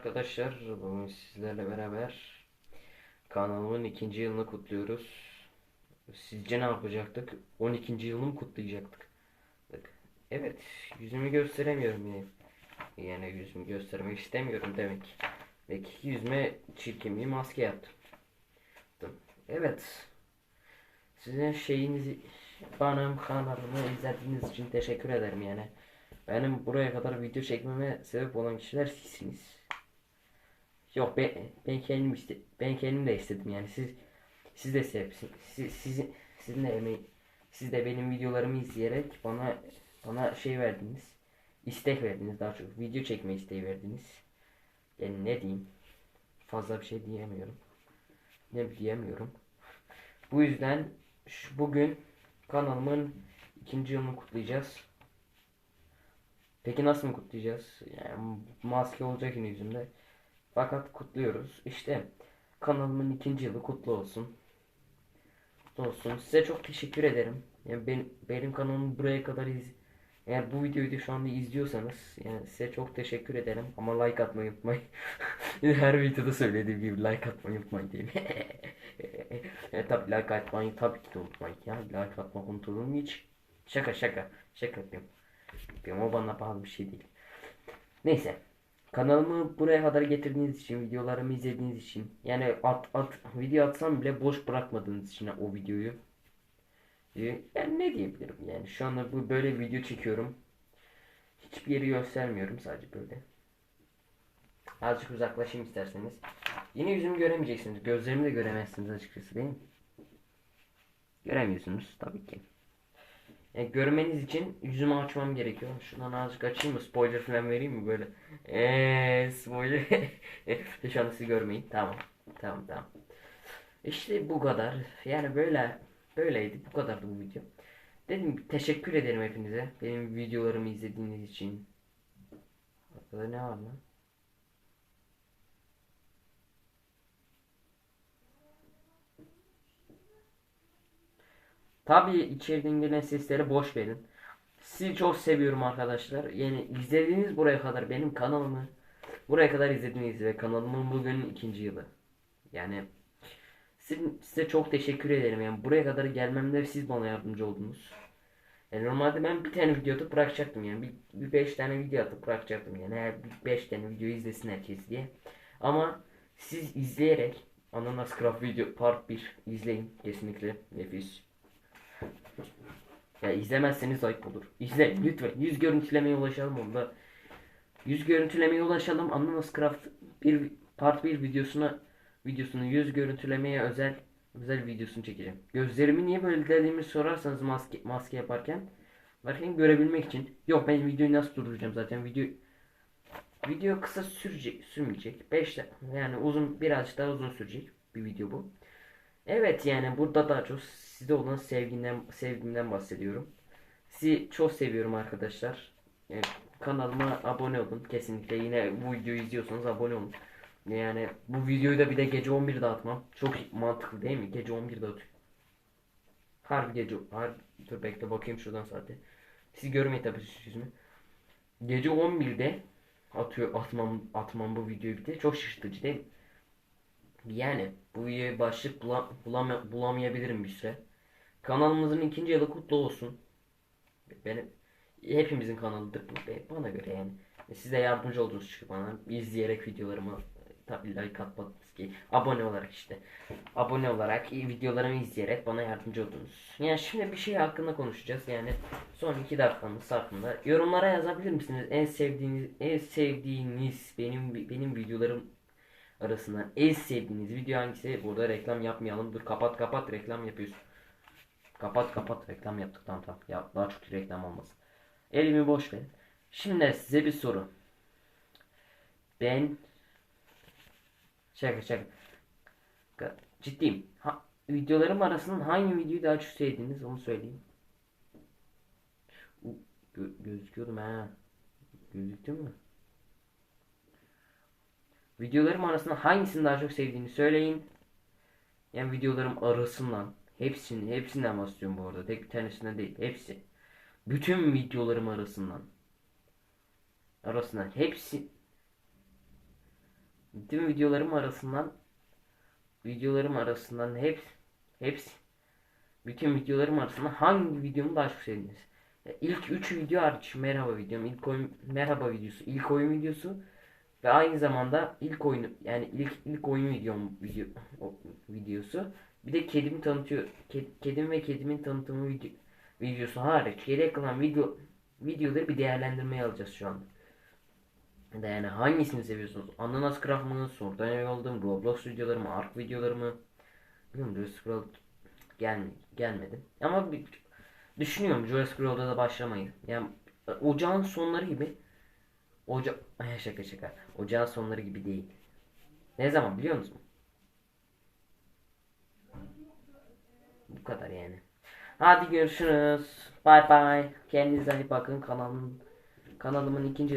arkadaşlar. Bugün sizlerle beraber kanalımın ikinci yılını kutluyoruz. Sizce ne yapacaktık? 12. yılını mı kutlayacaktık? Evet, yüzümü gösteremiyorum yine. Yani yüzümü göstermek istemiyorum demek. Ve yüzüme çirkin bir maske yaptım. Evet. Sizin şeyinizi benim kanalımı izlediğiniz için teşekkür ederim yani. Benim buraya kadar video çekmeme sebep olan kişiler sizsiniz. Yok ben, ben kendim iste, ben kendim de istedim yani siz siz de sebepsiniz. Siz, sizin sizin de emeği siz de benim videolarımı izleyerek bana bana şey verdiniz. istek verdiniz daha çok. Video çekme isteği verdiniz. Yani ne diyeyim? Fazla bir şey diyemiyorum. Ne diyemiyorum. Bu yüzden şu, bugün kanalımın ikinci yılını kutlayacağız. Peki nasıl mı kutlayacağız? Yani maske olacak yine yüzümde. Fakat kutluyoruz. İşte kanalımın ikinci yılı kutlu olsun. Olsun. Size çok teşekkür ederim. Yani ben, benim kanalımı buraya kadar iz eğer bu videoyu da şu anda izliyorsanız yani size çok teşekkür ederim. Ama like atmayı unutmayın. Her videoda söylediğim gibi like atmayı unutmayın diyeyim. e, tabi like atmayı tabii ki de unutmayın ya. Like atmak unutulur mu hiç? Şaka şaka. Şaka yapıyorum. Yapıyorum o bana pahalı bir şey değil. Neyse. Kanalımı buraya kadar getirdiğiniz için, videolarımı izlediğiniz için, yani at, at, video atsam bile boş bırakmadığınız için o videoyu. Ee, Ben ne diyebilirim yani şu anda bu böyle video çekiyorum. Hiçbir yeri göstermiyorum sadece böyle. Azıcık uzaklaşayım isterseniz. Yine yüzümü göremeyeceksiniz. Gözlerimi de göremezsiniz açıkçası değil mi? Göremiyorsunuz tabii ki. Yani görmeniz için yüzümü açmam gerekiyor. Şuradan azıcık açayım mı? Spoiler falan vereyim mi böyle? Eee spoiler. Şu anda siz görmeyin. Tamam. Tamam tamam. İşte bu kadar. Yani böyle böyleydi. Bu kadardı bu video. Dedim teşekkür ederim hepinize. Benim videolarımı izlediğiniz için. Arkada ne var lan? Tabii içeriden gelen sesleri boş verin. Sizi çok seviyorum arkadaşlar. Yani izlediğiniz buraya kadar benim kanalımı buraya kadar izlediğiniz ve kanalımın bugün ikinci yılı. Yani size, çok teşekkür ederim. Yani buraya kadar gelmemde siz bana yardımcı oldunuz. Yani normalde ben bir tane video atıp bırakacaktım yani. Bir, bir beş tane video atıp bırakacaktım yani. Her bir beş tane video izlesin herkes diye. Ama siz izleyerek Ananas Craft video part 1 izleyin kesinlikle nefis. Ya izlemezseniz ayıp olur. İzle lütfen. Yüz görüntülemeye ulaşalım onda. Yüz görüntülemeye ulaşalım. Ananas Craft bir part 1 videosuna videosunu yüz görüntülemeye özel özel videosunu çekeceğim. Gözlerimi niye böyle dediğimi sorarsanız maske maske yaparken bakın görebilmek için. Yok ben videoyu nasıl durduracağım zaten video video kısa sürecek sürmeyecek. 5 yani uzun birazcık daha uzun sürecek bir video bu. Evet yani burada daha çok size olan sevgimden sevgimden bahsediyorum. Sizi çok seviyorum arkadaşlar. Yani kanalıma abone olun kesinlikle. Yine bu videoyu izliyorsanız abone olun. Yani bu videoyu da bir de gece 11'de atmam. Çok mantıklı değil mi? Gece 11'de atıyorum. Harbi gece harbi dur bekle bakayım şuradan saate. Siz görmeyin tabii yüzümü. Gece 11'de atıyor atmam atmam bu videoyu bir de çok şaşırtıcı değil mi? Yani bu videoya başlık bula, bulama, bulamayabilirim bir süre. Kanalımızın ikinci yılı kutlu olsun. Benim hepimizin kanalıdır bu bana göre yani. Siz de yardımcı oldunuz çünkü bana izleyerek videolarımı tabii like atmadınız ki abone olarak işte abone olarak videolarımı izleyerek bana yardımcı oldunuz. Yani şimdi bir şey hakkında konuşacağız yani son iki dakikamız hakkında. Yorumlara yazabilir misiniz en sevdiğiniz en sevdiğiniz benim benim videolarım arasından en sevdiğiniz video hangisi? Burada reklam yapmayalım. Dur kapat kapat reklam yapıyorsun. Kapat kapat reklam yaptık tamam tamam. Ya daha çok reklam olmasın. Elimi boş verin. Şimdi size bir soru. Ben şaka şaka. Ka- Ciddiyim. Ha, videolarım arasından hangi videoyu daha çok sevdiniz onu söyleyeyim. U- Gö- gözüküyordum ha. Gözüktü mü? Videolarım arasında hangisini daha çok sevdiğini söyleyin. Yani videolarım arasından. Hepsini, hepsinden bahsediyorum bu arada. Tek bir tanesinden değil. Hepsi. Bütün videolarım arasından. Arasından. Hepsi. Tüm videolarım arasından videolarım arasından hep hepsi bütün videolarım arasında hangi videomu daha çok sevdiniz? İlk 3 video hariç merhaba videom, ilk oyun merhaba videosu, ilk oyun videosu ve aynı zamanda ilk oyunu yani ilk ilk oyun videom video videosu. Bir de kedimi tanıtıyor. Ke- kedim ve kedimin tanıtımı video, videosu hariç geriye kalan video videoları bir değerlendirmeye alacağız şu anda. Da Yani hangisini seviyorsunuz? Ananas Craft mı? Sword and Yol'dım, Roblox videoları mı? Ark videoları mı? Bilmiyorum Jurassic World gel, gelmedi. Ama bir, düşünüyorum Jurassic World'a da başlamayı. Yani ocağın sonları gibi Oca Ay, şaka şaka. Ocağın sonları gibi değil. Ne zaman biliyor musun? Bu kadar yani. Hadi görüşürüz. Bye bye. Kendinize iyi bakın. Kanalım, kanalımın ikinci